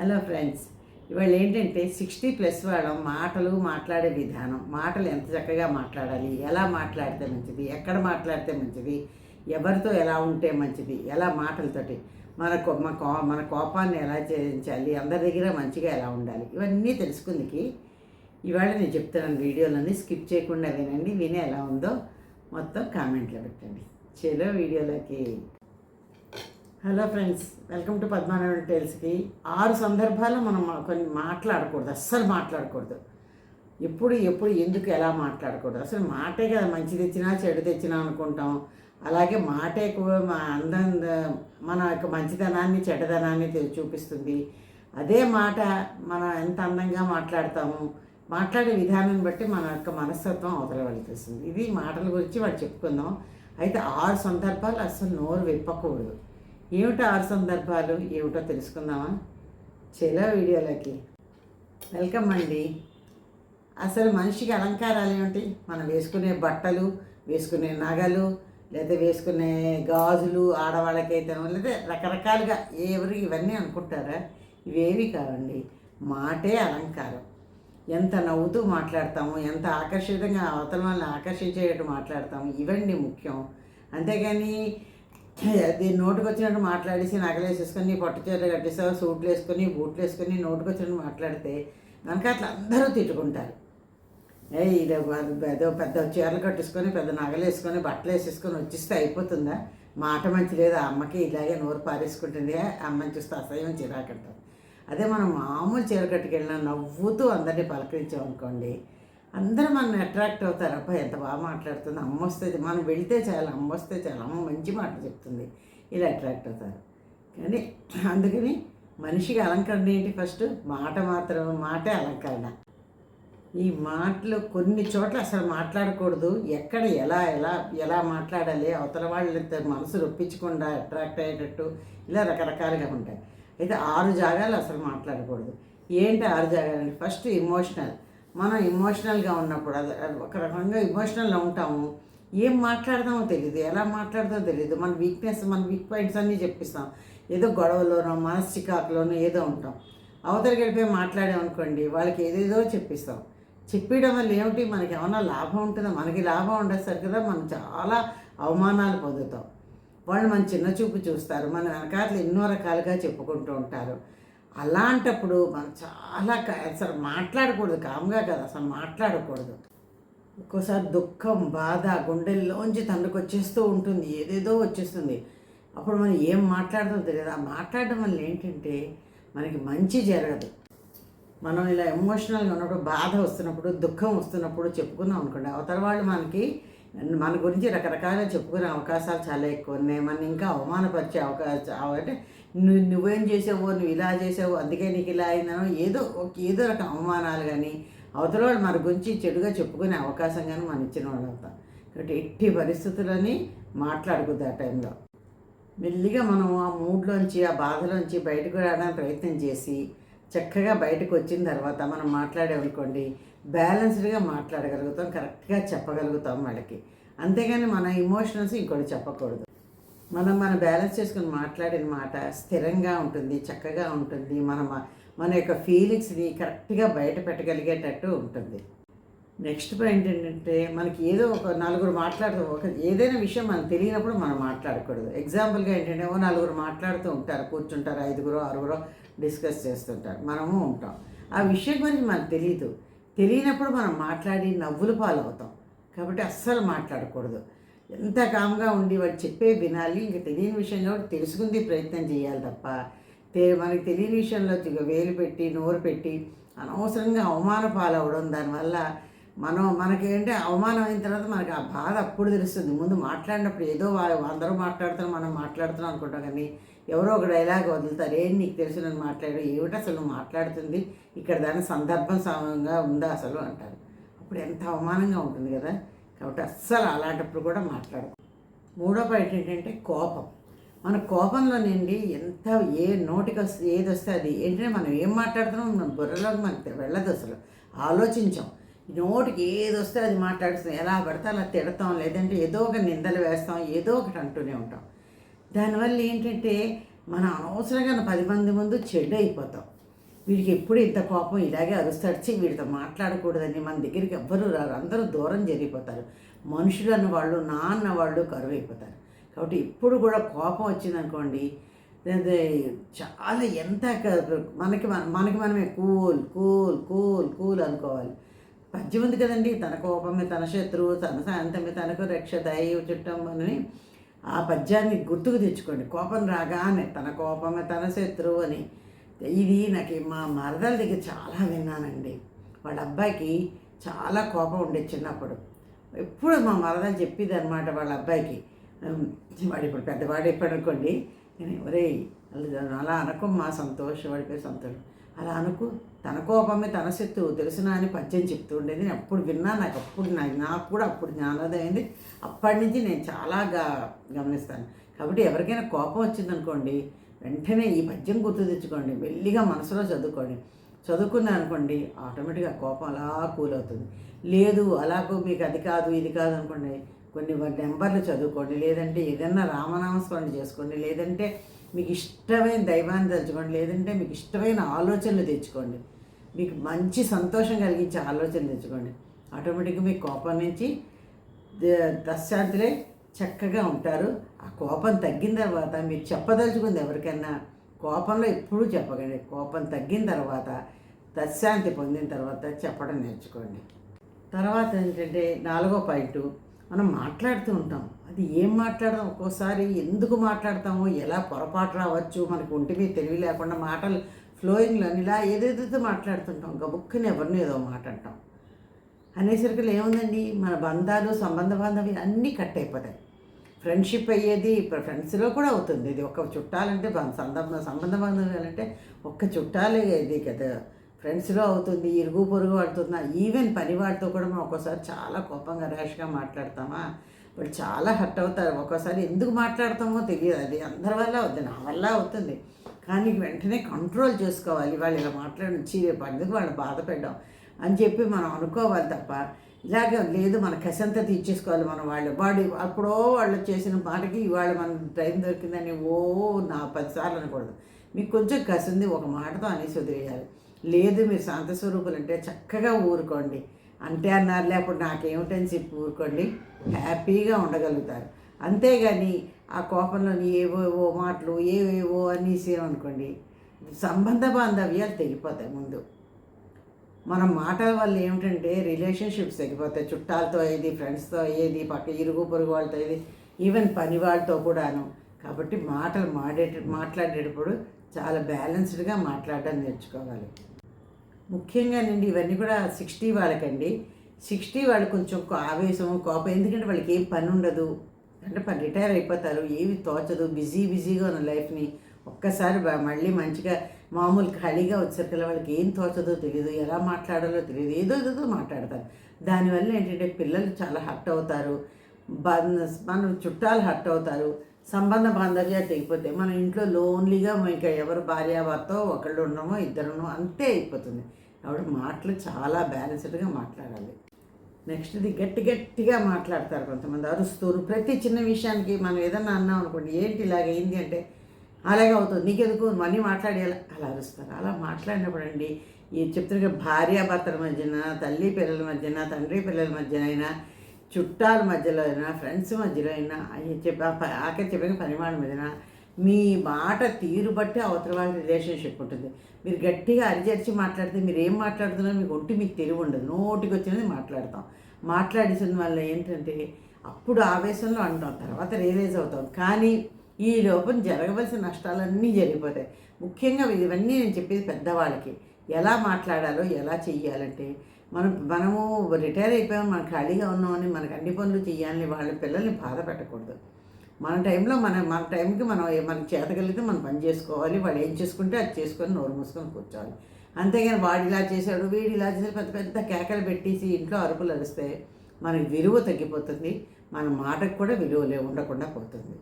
Hello friends ఇవాళ ఏంటంటే sixty plus వాళ్ళం మాటలు మాట్లాడే విధానం. మాటలు ఎంత చక్కగా మాట్లాడాలి? ఎలా మాట్లాడితే మంచిది? ఎక్కడ మాట్లాడితే మంచిది? ఎవరితో ఎలా ఉంటే మంచిది? ఎలా మాటలతోటి? మన కో- మన కో మన కోపాన్ని ఎలా చేయించాలి అందరి దగ్గర మంచిగా ఎలా ఉండాలి? ఇవన్నీ తెలుసుకుందికి ఇవాళ నేను చెప్తున్నాను వీడియోలన్నీ స్కిప్ చేయకుండా వినండి. వినే ఎలా ఉందో మొత్తం కామెంట్లో పెట్టండి. చలో వీడియోలోకి hello friends welcome to Padmanabha టైల్స్కి. ఆరు సందర్భాల్లో మనం కొన్ని మాట్లాడకూడదు అస్సలు మాట్లాడకూడదు. ఎప్పుడు ఎప్పుడు ఎందుకు ఎలా మాట్లాడకూడదు? అసలు మాటే కదా మంచి తెచ్చినా చెడు తెచ్చినా అనుకుంటాం. అలాగే మాటే కూడా అందం మన యొక్క మంచితనాన్ని చెడ్డదనాన్ని చూపిస్తుంది. అదే మాట మనం ఎంత అందంగా మాట్లాడతాము మాట్లాడే విధానం బట్టి మన యొక్క మనస్తత్వం అవతల వెళ్తుంది ఇది మాటల గురించి వాడు చెప్పుకుందాం. అయితే ఆరు సందర్భాలు అసలు నోరు విప్పకూడదు. ఏమిటో ఆరు సందర్భాలు? ఏమిటో తెలుసుకుందామా? చలో వీడియోలోకి. వెల్కమ్ అండి. అసలు మనిషికి అలంకారాలు ఏమిటి? మనం వేసుకునే బట్టలు వేసుకునే నగలు లేదా వేసుకునే గాజులు ఆడవాళ్ళకైతే లేదా రకరకాలుగా ఎవరు ఇవన్నీ అనుకుంటారా? ఇవేవి కావండి. మాటే అలంకారం. ఎంత నవ్వుతూ మాట్లాడతాము ఎంత ఆకర్షితంగా అవతల వాళ్ళని ఆకర్షించేటట్టు మాట్లాడతాము ఇవన్నీ ముఖ్యం. అంతేగాని అది నోటుకు వచ్చినట్టు మాట్లాడేసి నగలేసేసుకొని పట్టు చీర కట్టేసావు సూట్లు వేసుకొని బూట్లు వేసుకొని నోటుకు వచ్చినట్టు మాట్లాడితే కనుక అట్లా అందరూ తిట్టుకుంటారు. ఏ ఇది ఏదో పెద్ద చీరలు కట్టేసుకొని పెద్ద నగలు వేసుకొని బట్టలు వేసేసుకొని వచ్చిస్తే అయిపోతుందా? మాట మంచి లేదు ఆ అమ్మకి ఇలాగే నోరు పారేసుకుంటుంది అమ్మని చూస్తే అసహ్యం చిరాకంటారు అదే మనం మామూలు చీర కట్టుకెళ్ళినా నవ్వుతూ అందరినీ పలకరించాం అనుకోండి అందరూ మనం అట్రాక్ట్ అవుతారు. అబ్బాయి ఎంత బాగా మాట్లాడుతుంది. అమ్మ వస్తుంది మనం వెళితే చాలా అమ్మ వస్తే చాలా. అమ్మ మంచి మాట చెప్తుంది. ఇలా అట్రాక్ట్ అవుతారు. కానీ అందుకని మనిషికి అలంకరణ ఏంటి ఫస్ట్ మాట మాత్రం మాటే అలంకరణ. ఈ మాటలు కొన్ని చోట్ల అసలు మాట్లాడకూడదు. ఎక్కడ ఎలా ఎలా ఎలా మాట్లాడాలి అవతల వాళ్ళు మనసు రొప్పించకుండా అట్రాక్ట్ అయ్యేటట్టు ఇలా రకరకాలుగా ఉంటాయి. అయితే ఆరు జాగాలు అసలు మాట్లాడకూడదు. ఏంటి ఆరు జాగాలు ఫస్ట్ ఇమోషనల్ మనం ఇమోషనల్గా ఉన్నప్పుడు అది ఒక రకంగా ఇమోషనల్గా ఉంటాము. ఏం మాట్లాడదామో తెలియదు ఎలా మాట్లాడదామో తెలియదు మన వీక్నెస్ మన వీక్ పాయింట్స్ అన్నీ చెప్పిస్తాం. ఏదో గొడవలోనో మనస్సికాకులోనో ఏదో ఉంటాం. అవతలికి వెళ్ళిపోయి మాట్లాడామనుకోండి వాళ్ళకి ఏదేదో చెప్పిస్తాం. చెప్పడం వల్ల ఏమిటి? మనకి ఏమైనా లాభం ఉంటుందా? మనకి లాభం ఉండేసరికి కదా మనం చాలా అవమానాలు పొందుతాం. వాళ్ళు మన చిన్న చూపు చూస్తారు మన వెనకాతలు ఎన్నో రకాలుగా చెప్పుకుంటూ ఉంటారు. అలాంటప్పుడు మనం చాలా అసలు మాట్లాడకూడదు కామ్గా కదా అసలు మాట్లాడకూడదు. ఒక్కోసారి దుఃఖం బాధ గుండెల్లోంచి తండ్రికి వచ్చేస్తూ ఉంటుంది ఏదేదో వచ్చేస్తుంది. అప్పుడు మనం ఏం మాట్లాడదో తెలియదు. ఆ మాట్లాడడం వల్ల ఏంటంటే మనకి మంచి జరగదు. మనం ఇలా ఎమోషనల్గా ఉన్నప్పుడు బాధ వస్తున్నప్పుడు దుఃఖం వస్తున్నప్పుడు చెప్పుకున్నాం అనుకోండి. అవతల వాళ్ళు మనకి మన గురించి రకరకాలుగా చెప్పుకునే అవకాశాలు చాలా ఎక్కువ ఉన్నాయి. మన ఇంకా అవమానపరిచే అవకాశం అంటే నువ్వు నువ్వేం చేసావో నువ్వు ఇలా చేసావు అందుకే నీకు ఇలా అయినా ఏదో ఒక ఏదో రకం అవమానాలు కానీ అవతల వాళ్ళు మన గురించి చెడుగా చెప్పుకునే అవకాశం కానీ మనం ఇచ్చిన వాళ్ళు అవుతాం కాబట్టి ఎట్టి పరిస్థితులని మాట్లాడుకుద్ది ఆ టైంలో. మెల్లిగా మనం ఆ మూడ్లోంచి ఆ బాధలోంచి బయటకు రావడానికి ప్రయత్నం చేసి చక్కగా బయటకు వచ్చిన తర్వాత మనం మాట్లాడేమనుకోండి బ్యాలెన్స్డ్గా మాట్లాడగలుగుతాం కరెక్ట్గా చెప్పగలుగుతాం వాళ్ళకి. అంతేగాని మన ఇమోషనల్స్ ఇంకోటి చెప్పకూడదు. మనం మన బ్యాలెన్స్ చేసుకుని మాట్లాడిన మాట స్థిరంగా ఉంటుంది చక్కగా ఉంటుంది. మన మన యొక్క ఫీలింగ్స్ని కరెక్ట్గా బయట పెట్టగలిగేటట్టు ఉంటుంది. నెక్స్ట్ పాయింట్ ఏంటంటే మనకి ఏదో ఒక నలుగురు మాట్లాడుతూ ఒక ఏదైనా విషయం మనకు తెలియనప్పుడు మనం మాట్లాడకూడదు. ఎగ్జాంపుల్గా ఏంటంటే ఓ నలుగురు మాట్లాడుతూ ఉంటారు కూర్చుంటారు ఐదుగురు ఆరుగురు డిస్కస్ చేస్తుంటారు. మనము ఉంటాం. ఆ విషయం గురించి మనకు తెలియదు తెలియనప్పుడు మనం మాట్లాడి నవ్వులు పాలవుతాం. కాబట్టి అస్సలు మాట్లాడకూడదు. ఎంత కామ్గా ఉండి వాడు చెప్పే వినాలి ఇంకా తెలియని విషయం కాబట్టి తెలుసుకుంది ప్రయత్నం చేయాలి తప్ప మనకి తెలియని విషయంలో వేలు పెట్టి నోరు పెట్టి అనవసరంగా అవమాన పాలవడం దానివల్ల మనం మనకేంటే అవమానం అయిన తర్వాత మనకి ఆ బాధ అప్పుడు తెలుస్తుంది. ముందు మాట్లాడినప్పుడు ఏదో వాళ్ళు అందరూ మాట్లాడుతున్నారు మనం మాట్లాడుతున్నాం అనుకుంటాం కానీ ఎవరో ఒక డైలాగ్ వదులుతారు. ఏం నీకు తెలుసు నన్ను మాట్లాడు ఏమిటి అసలు మాట్లాడుతుంది? ఇక్కడ దాని సందర్భం సమంగా ఉందా అసలు? అంటారు. అప్పుడు ఎంత అవమానంగా ఉంటుంది కదా? కాబట్టి అస్సలు అలాంటప్పుడు కూడా మాట్లాడు మూడో పాయింట్ ఏంటంటే కోపం. మన కోపంలో నిండి ఎంత ఏ నోటికి వస్తే ఏది వస్తే అది ఏంటంటే మనం ఏం మాట్లాడుతున్నాం మన బుర్రలోకి మనకి వెళ్ళదు అసలు. ఆలోచించాం. నోటికి ఏది వస్తే అది మాట్లాడుతాం ఎలా పడితే అలా తిడతాం లేదంటే ఏదో ఒక నిందలు వేస్తాం ఏదో ఒకటి అంటూనే ఉంటాం. దానివల్ల ఏంటంటే మనం అనవసరంగా పది మంది ముందు చెడు అయిపోతాం. వీడికి ఎప్పుడు ఇంత కోపం ఇలాగే అరుస్తడిచి వీడితో మాట్లాడకూడదని మన దగ్గరికి ఎవ్వరూ రారు. అందరూ దూరం జరిగిపోతారు. మనుషులు అన్నవాళ్ళు నా అన్నవాళ్ళు కరువైపోతారు. కాబట్టి ఇప్పుడు కూడా కోపం వచ్చిందనుకోండి చాలా ఎంత మనకి మన మనకి మనమే కూల్ కూల్ కూల్ కూల్ అనుకోవాలి. పద్యం ఉంది కదండి తన కోపమే తన శత్రువు తన శాంతమే తనకు రక్ష దయ చుట్టం అని. ఆ పద్యాన్ని గుర్తుకు తెచ్చుకోండి. కోపం రాగానే తన కోపమే తన శత్రువు అని. ఇది నాకు మా మరదల దగ్గర చాలా విన్నానండి. వాళ్ళ అబ్బాయికి చాలా కోపం ఉండేది చిన్నప్పుడు. ఎప్పుడు మా మరదలు చెప్పేది అనమాట వాళ్ళ అబ్బాయికి. వాడు ఇప్పుడు పెద్దవాడు ఇప్పుడు అనుకోండి. నేను ఒరే అలా అనకు మా సంతోషం వాడిపోయి సంతోషం. అలా అనుకు. తన కోపమే తన శత్రువు తెలుసునా అని పద్యం చెప్తూ ఉండేది. నేను అప్పుడు విన్నా నాకు అప్పుడు నాకు నాకు కూడా అప్పుడు జ్ఞానోదయం అప్పటి నుంచి నేను చాలా గమనిస్తాను. కాబట్టి ఎవరికైనా కోపం వచ్చిందనుకోండి వెంటనే ఈ పద్యం గుర్తు తెచ్చుకోండి మెల్లిగా మనసులో చదువుకోండి. చదువుకున్నాను అనుకోండి ఆటోమేటిక్గా కోపం అలా కూల్ అవుతుంది. లేదు అలాగూ మీకు అది కాదు ఇది కాదు అనుకోండి కొన్ని నెంబర్లు చదువుకోండి లేదంటే ఏదన్నా రామనామస్మరణ చేసుకోండి లేదంటే మీకు ఇష్టమైన దైవాన్ని తలుచుకోండి లేదంటే మీకు ఇష్టమైన ఆలోచనలు తెచ్చుకోండి. మీకు మంచి సంతోషం కలిగించే ఆలోచనలు తెచ్చుకోండి. ఆటోమేటిక్గా మీ కోపం నుంచి ద- దశాంతులే చక్కగా ఉంటారు. ఆ కోపం తగ్గిన తర్వాత మీరు చెప్పదలుచుకుంది ఎవరికైనా కోపంలో ఎప్పుడూ చెప్పకండి. కోపం తగ్గిన తర్వాత దశాంతి పొందిన తర్వాత చెప్పడం నేర్చుకోండి. తర్వాత ఏంటంటే నాలుగో పాయింట్ మనం మాట్లాడుతూ ఉంటాం. అది ఏం మాట్లాడదాం? ఒక్కోసారి ఎందుకు మాట్లాడతామో ఎలా పొరపాటు రావచ్చు? మనకు ఒంటి మీద తెలివి లేకుండా మాటలు ఫ్లోయింగ్లో ఇలా ఏదేదో మాట్లాడుతుంటాం గబుక్కుని ఎవరిని ఏదో మాట అంటాం. అనేసరికి ఏముందండి? మన బంధాలు సంబంధ బాంధవ్యాలు అన్నీ కట్ అయిపోతాయి. ఫ్రెండ్షిప్ అయ్యేది ఇప్పుడు ఫ్రెండ్స్లో కూడా అవుతుంది. ఇది ఒక చుట్టాలంటే బం- సంబంధ సంబంధ అంటే ఒక్క చుట్టాలే ఇది కదా. ఫ్రెండ్స్లో అవుతుంది ఇరుగు పొరుగు వాడుతున్నా ఈవెన్ పని వాడితో కూడా మనం ఒక్కోసారి చాలా కోపంగా ర్యాష్గా మాట్లాడతామా? వాళ్ళు చాలా హర్ట్ అవుతారు. ఒక్కోసారి ఎందుకు మాట్లాడతామో తెలియదు. అది అందరి వల్ల అవుతుంది నా వల్ల అవుతుంది. కానీ వెంటనే కంట్రోల్ చేసుకోవాలి. వాళ్ళు ఇలా మాట్లాడి రేపు అందుకు వాళ్ళు బాధ పెట్టడం? అని చెప్పి మనం అనుకోవాలి తప్ప ఇలాగ లేదు మన కసంత తీర్చేసుకోవాలి మనం వాళ్ళు. బాడీ అప్పుడో వాళ్ళు చేసిన మాటకి ఇవాళ మన టైం దొరికిందని ఓ నా పదిసార్లు అనకూడదు. మీకు కొంచెం కసింది ఒక మాటతో అనేసి వదిలేయాలి. లేదు మీరు శాంత స్వరూపులు అంటే చక్కగా ఊరుకోండి. అంటే అన్నారు లేకపోతే నాకేమిటని చెప్పి ఊరుకోండి. హ్యాపీగా ఉండగలుగుతారు. అంతేగాని ఆ కోపంలోని ఏవేవో మాటలు ఏవేవో అనేసి అనుకోండి సంబంధ బాంధవ్యాలు తెగిపోతాయి ముందు. మనం మాటల వల్ల ఏమిటంటే రిలేషన్షిప్స్ తగ్గిపోతాయి చుట్టాలతో అయ్యేది ఫ్రెండ్స్తో అయ్యేది పక్క ఇరుగు పొరుగు వాళ్ళతో అయ్యేది ఈవెన్ పని వాళ్ళతో కూడాను. కాబట్టి మాటలు మాడే మాట్లాడేటప్పుడు చాలా బ్యాలెన్స్డ్గా మాట్లాడడం నేర్చుకోవాలి. ముఖ్యంగా నండి ఇవన్నీ కూడా సిక్స్టీ వాళ్ళకండి. సిక్స్టీ వాళ్ళు కొంచెం ఆవేశం కోపం. ఎందుకంటే వాళ్ళకి ఏం పని ఉండదు. అంటే పని రిటైర్ అయిపోతారు. ఏమి తోచదు. బిజీ బిజీగా ఉన్న లైఫ్ని ఒక్కసారి మళ్ళీ మంచిగా మామూలు ఖాళీగా వచ్చేసరికి వాళ్ళకి ఏం తోచదో తెలియదు ఎలా మాట్లాడాలో తెలియదు ఏదో ఏదో మాట్లాడతారు. దానివల్ల ఏంటంటే పిల్లలు చాలా హర్ట్ అవుతారు బ- మన చుట్టాలు హర్ట్ అవుతారు సంబంధ బాంధవ్యాలు తెగిపోతాయి. మన ఇంట్లో లోన్లీగా ఇంకా ఎవరు భార్యాభర్త ఒకళ్ళు ఉన్నామో ఇద్దరునో అంతే అయిపోతుంది. కాబట్టి మాటలు చాలా బ్యాలెన్స్డ్గా మాట్లాడాలి. నెక్స్ట్ది గట్టి గట్టిగా మాట్లాడతారు కొంతమంది అరుస్తారు. ప్రతి చిన్న విషయానికి మనం ఏదన్నా అన్నాం అనుకోండి ఏంటి ఇలాగైంది ఏంటి అంటే అలాగే అవుతుంది. నీకెందుకు? మనీ మాట్లాడేయాలి అలా అరుస్తారు. అలా మాట్లాడినప్పుడు అండి ఈ చెప్తున్న భార్యాభర్తల మధ్యన తల్లి పిల్లల మధ్యన తండ్రి పిల్లల మధ్యన అయినా చుట్టాల మధ్యలో అయినా ఫ్రెండ్స్ మధ్యలో అయినా చెప్ప చెప్పి ఆఖరి చెప్పిన పరిమాణం మధ్యన మీ మాట తీరు బట్టి అవతల వాళ్ళ రిలేషన్షిప్ ఉంటుంది. మీరు గట్టిగా అరిచరిచి మాట్లాడితే మీరు ఏం మాట్లాడుతున్నారో మీకు ఒంటి మీకు తెలివి ఉండదు. నోటికి వచ్చినది మాట్లాడతాం. మాట్లాడేసిన వల్ల ఏంటంటే అప్పుడు ఆవేశంలో అంటాం. తర్వాత రియలైజ్ అవుతాం. కానీ ఈ లోపం జరగవలసిన నష్టాలన్నీ జరిగిపోతాయి. ముఖ్యంగా ఇవన్నీ నేను చెప్పేది పెద్దవాళ్ళకి. ఎలా మాట్లాడాలో ఎలా చెయ్యాలంటే మనం మనము రిటైర్ అయిపోయాం మనం ఖాళీగా ఉన్నామని మనకు అన్ని పనులు చేయాలని వాళ్ళ పిల్లల్ని బాధ పెట్టకూడదు. మన టైంలో మన మన టైంకి మనం మనం చేతగలిగితే మనం పని చేసుకోవాలి. వాళ్ళు ఏం చేసుకుంటే అది చేసుకొని నోరు మూసుకొని కూర్చోవాలి. అంతేగాని వాడు ఇలా చేశాడు వీడు ఇలా చేశాడు పెద్ద పెద్ద కేకలు పెట్టేసి ఇంట్లో అరుపులు అరిస్తే మనకి విలువ తగ్గిపోతుంది. మన మాటకు కూడా విలువ లే ఉండకుండా పోతుంది.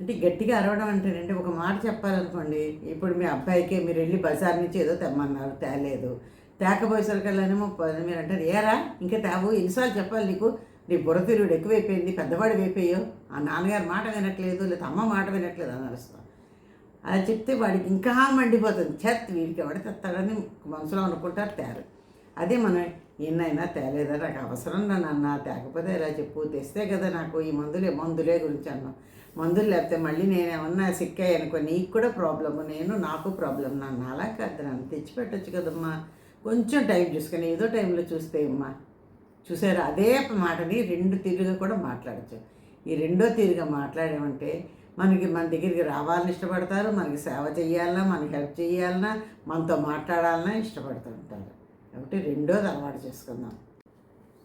అంటే గట్టిగా అరవడం అంటేనండి ఒక మాట చెప్పాలనుకోండి ఇప్పుడు మీ అబ్బాయికి మీరు వెళ్ళి బజార్ నుంచి ఏదో తెమ్మన్నారు తేలేదు. తేకపోయేసరికల్లానేమో మీరు అంటారు ఏరా ఇంకా తేవు ఎన్నిసార్లు చెప్పాలి నీకు? నీ బుర్ర తిరుగుడు ఎక్కువైపోయింది పెద్దవాడు అయిపోయావు ఆ నాన్నగారు మాట వినట్లేదు లేదా అమ్మ మాట వినట్లేదు అని అరుస్తాం. అలా చెప్తే వాడికి ఇంకా మండిపోతుంది. చెత్త వీడికి ఎవడ తెస్తాడని మనసులో అనుకుంటారు తేరు. అదే మనం ఎన్నైనా తేలేదా? నాకు అవసరం నాన్న తేకపోతే ఇలా చెప్పు తెస్తే కదా నాకు ఈ మందులే మందులే గురించి అన్నాం. మందులు లేకపోతే మళ్ళీ నేను ఏమన్నా సిక్కాయి నీకు కూడా ప్రాబ్లము నేను నాకు ప్రాబ్లం నన్ను అలా కాదు నన్ను తెచ్చిపెట్టచ్చు కదమ్మా. కొంచెం టైం చూసుకొని ఏదో టైంలో చూస్తే అమ్మా. చూసారు? అదే మాటని రెండు తీరుగా కూడా మాట్లాడచ్చు. ఈ రెండో తీరుగా మాట్లాడామంటే మనకి మన దగ్గరికి రావాలని ఇష్టపడతారు మనకి సేవ చేయాలన్నా మనకి హెల్ప్ చేయాలన్నా మనతో మాట్లాడాలన్నా ఇష్టపడుతూ ఉంటారు. కాబట్టి రెండోది అలవాటు చేసుకుందాం.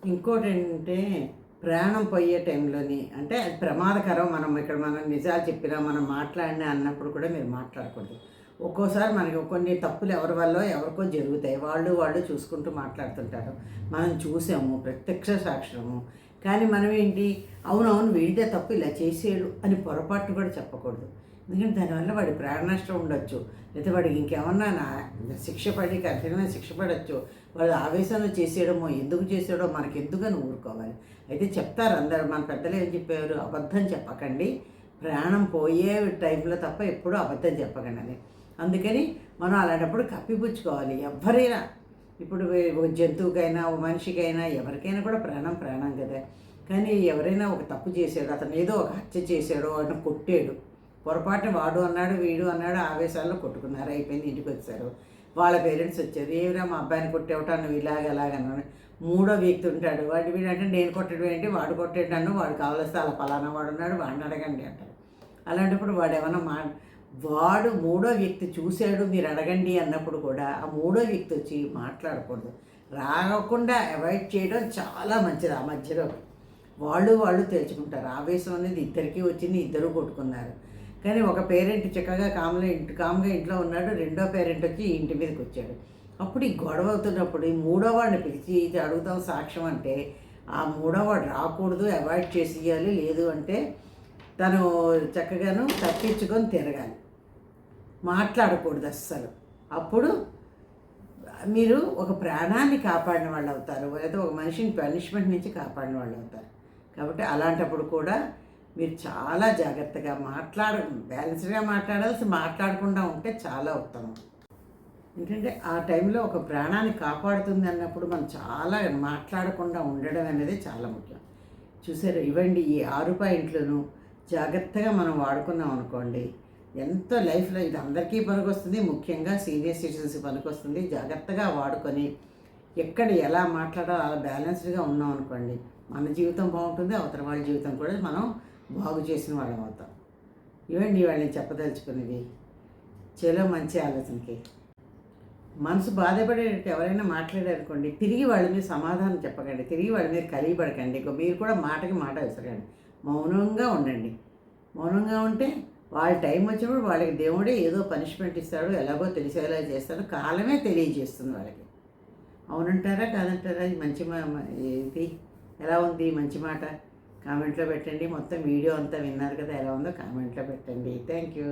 ఇంకోటి ఏంటంటే ప్రాణం పోయే టైంలోని అంటే అది ప్రమాదకరం మనం ఇక్కడ మనం నిజాలు చెప్పినా మనం మాట్లాడినా అన్నప్పుడు కూడా మీరు మాట్లాడకూడదు. ఒక్కోసారి మనకి కొన్ని తప్పులు ఎవరి వల్ల ఎవరికో జరుగుతాయి. వాళ్ళు వాళ్ళు చూసుకుంటూ మాట్లాడుతుంటారు. మనం చూసాము ప్రత్యక్ష సాక్ష్యము. కానీ మనం ఏంటి? అవునవును వీడిదే తప్పు ఇలా చేసేడు అని పొరపాటు కూడా చెప్పకూడదు. ఎందుకంటే దానివల్ల వాడి ప్రాణ నష్టం ఉండొచ్చు. లేదా వాడికి ఇంకేమన్నా నా శిక్ష పడి కఠినమైన శిక్ష పడవచ్చు వాడు ఆవేశంలో చేసేయడమో ఎందుకు చేసాడో మనకి ఎందుకని ఊరుకోవాలి. అయితే చెప్తారు అందరు మన పెద్దలు ఏం చెప్పారు అబద్ధం చెప్పకండి. ప్రాణం పోయే టైంలో తప్ప ఎప్పుడూ అబద్ధం చెప్పకండి. అని అందుకని మనం అలాంటప్పుడు కప్పిపుచ్చుకోవాలి. ఎవరైనా ఇప్పుడు ఒక జంతువుకైనా ఒక మనిషికైనా ఎవరికైనా కూడా ప్రాణం ప్రాణం కదా. కానీ ఎవరైనా ఒక తప్పు చేశాడు అతను ఏదో ఒక హత్య చేశాడు వాడిని కొట్టాడు. పొరపాటున వాడు అన్నాడు వీడు అన్నాడు ఆవేశాల్లో కొట్టుకున్నారు అయిపోయింది ఇంటికి వచ్చారు. వాళ్ళ పేరెంట్స్ వచ్చారు ఏమిరా మా అబ్బాయిని కొట్టేవటా నువ్వు ఇలాగ ఎలాగన్నాను మూడో వ్యక్తి ఉంటాడు. వాడు వీడంటే నేను కొట్టడం ఏంటి వాడు కొట్టేటాను వాడు కావలిస్తే అలా పలానా వాడు ఉన్నాడు వాడిని అడగండి అంటారు అలాంటప్పుడు వాడు ఏమైనా మా వాడు మూడో వ్యక్తి చూశాడు మీరు అడగండి అన్నప్పుడు కూడా ఆ మూడో వ్యక్తి వచ్చి మాట్లాడకూడదు. రాకుండా అవాయిడ్ చేయడం చాలా మంచిది ఆ మధ్యలో. వాళ్ళు వాళ్ళు తెలుసుకుంటారు. ఆవేశం అనేది ఇద్దరికీ వచ్చింది ఇద్దరు కొట్టుకున్నారు. కానీ ఒక పేరెంట్ చక్కగా కామ్లో ఇంటి కామ్గా ఇంట్లో ఉన్నాడు రెండో పేరెంట్ వచ్చి ఇంటి మీదకి వచ్చాడు. అప్పుడు ఈ గొడవ అవుతున్నప్పుడు ఈ మూడోవాడిని పిలిచి ఇది అడుగుతాం సాక్ష్యం అంటే ఆ మూడోవాడు రాకూడదు అవాయిడ్ చేసేయాలి లేదు అంటే తను చక్కగాను తప్పించుకొని తిరగాలి. మాట్లాడకూడదు అస్సలు. అప్పుడు మీరు ఒక ప్రాణాన్ని కాపాడిన వాళ్ళు అవుతారు లేదా ఒక మనిషిని పనిష్మెంట్ నుంచి కాపాడిన వాళ్ళు అవుతారు. కాబట్టి అలాంటప్పుడు కూడా మీరు చాలా జాగ్రత్తగా మాట్లాడ బ్యాలెన్స్డ్గా మాట్లాడాల్సి మాట్లాడకుండా ఉంటే చాలా ఉత్తమం. ఏంటంటే ఆ టైంలో ఒక ప్రాణాన్ని కాపాడుతుంది అన్నప్పుడు మనం చాలా మాట్లాడకుండా ఉండడం అనేది చాలా ముఖ్యం. చూసారు ఇవ్వండి ఈ ఆరు పాయింట్లను జాగ్రత్తగా మనం వాడుకున్నాం అనుకోండి ఎంతో లైఫ్లో ఇది అందరికీ పనికొస్తుంది ముఖ్యంగా సీనియర్ సిటిజన్స్ పనికొస్తుంది జాగ్రత్తగా వాడుకొని ఎక్కడ ఎలా మాట్లాడాలో అలా బ్యాలెన్స్డ్గా ఉన్నాం అనుకోండి మన జీవితం బాగుంటుంది అవతల వాళ్ళ జీవితం కూడా మనం బాగు చేసిన వాళ్ళం అవుతాం. ఇవ్వండి వాళ్ళని చెప్పదలుచుకునేది చలో మంచి ఆలోచనకి. మనసు బాధపడేటట్టు ఎవరైనా మాట్లాడారనుకోండి తిరిగి వాళ్ళ మీద సమాధానం చెప్పకండి తిరిగి వాళ్ళ మీద కలిగిపడకండి ఇంకో మీరు కూడా మాటకి మాట విసరకండి మౌనంగా ఉండండి. మౌనంగా ఉంటే వాళ్ళ టైం వచ్చినప్పుడు వాళ్ళకి దేవుడే ఏదో పనిష్మెంట్ ఇస్తాడు ఎలాగో తెలిసేలా చేస్తాడు కాలమే తెలియజేస్తుంది వాళ్ళకి. అవునంటారా? కాదంటారా? ఇది మంచి మా- ఇది ఎలా ఉంది? మంచి మాట? కామెంట్లో పెట్టండి. మొత్తం వీడియో అంతా విన్నారు కదా ఎలా ఉందో కామెంట్లో పెట్టండి. Thank you.